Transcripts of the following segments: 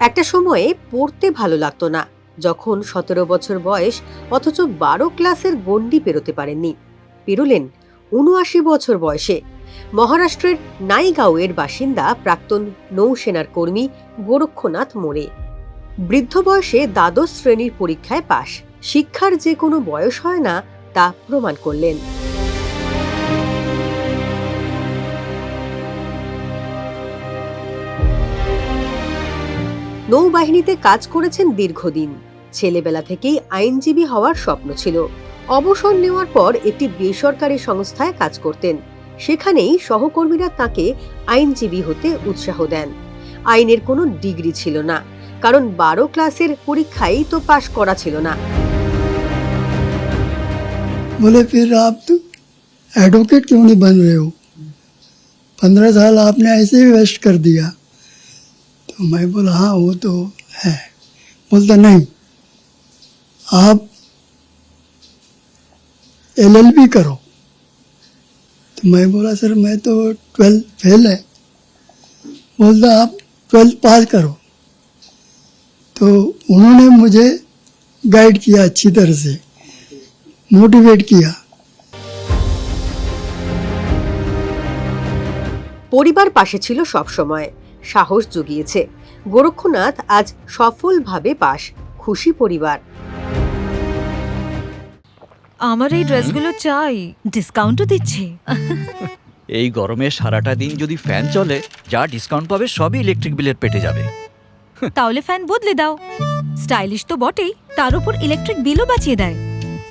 একটা সময়ে পড়তে ভালো লাগতো না, যখন সতেরো বছর বয়স অথচ বারো ক্লাসের গণ্ডি পেরোতে পারেননি। পেরোলেন উনআশি বছর বয়সে। মহারাষ্ট্রের নাইগাঁওয়ের বাসিন্দা প্রাক্তন নৌসেনার কর্মী গোরক্ষনাথ মোড়ে। বৃদ্ধ বয়সে দ্বাদশ শ্রেণির পরীক্ষায় পাশ। শিক্ষার যে কোনো বয়স হয় না তা প্রমাণ করলেন। নৌবাহিনীতে কাজ করেছেন দীর্ঘদিন ছেলেবেলা থেকেই আইনজীবী হওয়ার স্বপ্ন ছিল অবসর নেওয়ার পর একটি বেসরকারি সংস্থায় কাজ করতেন সেখানেই সহকর্মীরা তাকে আইনজীবী হতে উৎসাহ দেন আইনের কোনো ডিগ্রি ছিল না কারণ বারো ক্লাসের পরীক্ষাই তো পাশ করা ছিল না बोले फिर आप तो एडवोकेट क्यों नहीं बन रहे हो पंद्रह साल आपने ऐसे ही वेस्ट कर दिया तो मैं बोला हाँ वो तो है बोलता नहीं आप एलएलबी करो तो मैं बोला सर मैं तो ट्वेल्थ फेल है बोलता आप ट्वेल्थ पास करो तो उन्होंने मुझे गाइड किया अच्छी तरह से मोटिवेट किया পরিবার পাশে ছিল সবসময় সাহস জুগিয়েছে গোরক্ষনাথ আজ সফলভাবে পাশ খুশি পরিবার আমার এই ড্রেসগুলো চাই ডিসকাউন্টও দিচ্ছে এই গরমে সারাটা দিন যদি ফ্যান চলে যা ডিসকাউন্ট পাবে সবই ইলেকট্রিক বিলের পেটে যাবে তাহলে ফ্যান বদলে দাও স্টাইলিশ তো বটেই তার উপর ইলেকট্রিক বিলও বাঁচিয়ে দেয়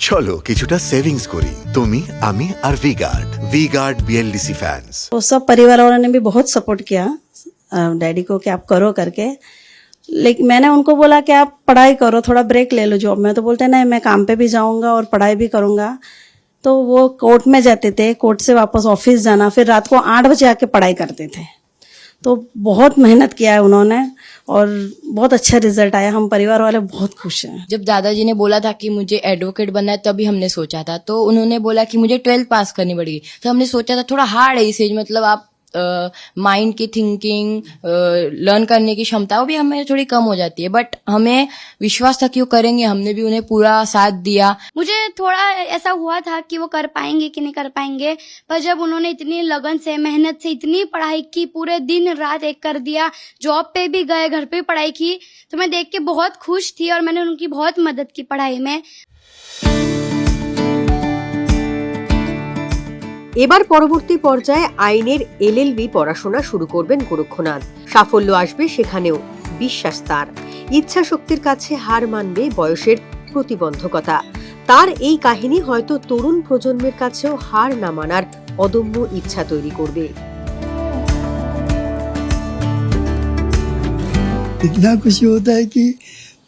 চলো কিছুটা সেভিংস করি তুমি আমি আর V Guard V Guard BLDC fans तो सब परिवार वालों ने भी बहुत सपोर्ट किया अ, डैडी को कि आप करो करके। लेकिन मैंने उनको बोला कि आप पढ़ाई करो, थोड़ा ब्रेक ले लो जॉब। में तो बोलते, नहीं, मैं काम पे भी जाऊँगा और पढ़ाई भी करूँगा। तो वो कोर्ट में जाते थे, कोर्ट से वापस ऑफ़िस जाना, फिर रात को आठ बजे आके पढ़ाई करते थे। तो बहुत मेहनत किया है उन्होंने और बहुत अच्छा रिज़ल्ट आया। हम परिवार वाले बहुत खुश हैं। जब दादाजी ने बोला था कि मुझे एडवोकेट बनना है, तभी हमने सोचा था। तो उन्होंने बोला कि मुझे ट्वेल्थ पास करनी पड़ेगी। तो हमने सोचा था, थोड़ा हार्ड है इस एज मतलब आप माइंड की थिंकिंग लर्न करने की क्षमता, वो भी हमें थोड़ी कम हो जाती है। बट हमें विश्वास था कि वो करेंगे? हमने भी उन्हें पूरा साथ दिया। मुझे थोड़ा ऐसा हुआ था कि वो कर पाएँगे कि नहीं कर पाएँगे, पर जब उन्होंने इतनी लगन से, मेहनत से इतनी पढ़ाई की, पूरे दिन रात एक कर दिया जॉब पे भी गए, घर पे पढ़ाई की तो मैं देख के बहुत खुश थी और मैंने उनकी बहुत मदद की पढ़ाई में। এবার পরবর্তী পর্যায়ে আইনের এলএলবি পড়াশোনা শুরু করবেন গোরক্ষনাথ সাফল্য আসবে সেখানেও বিশ্বাস তার ইচ্ছা শক্তির কাছে হার মানবে বয়সের প্রতিবন্ধকতা তার এই কাহিনী হয়তো তরুণ প্রজন্মের কাছেও হার না মানার অদম্য ইচ্ছা তৈরি করবে इतना खुशी होता है कि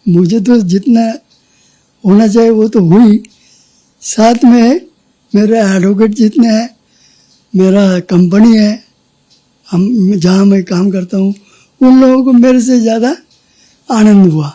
मुझे तो जितना होना चाहिए वो तो हुई साथ में मेरे एडवोकेट जितने हैं मेरा कंपनी है, हम जहाँ मैं काम करता हूँ, उन लोगों को मेरे से ज़्यादा आनंद हुआ।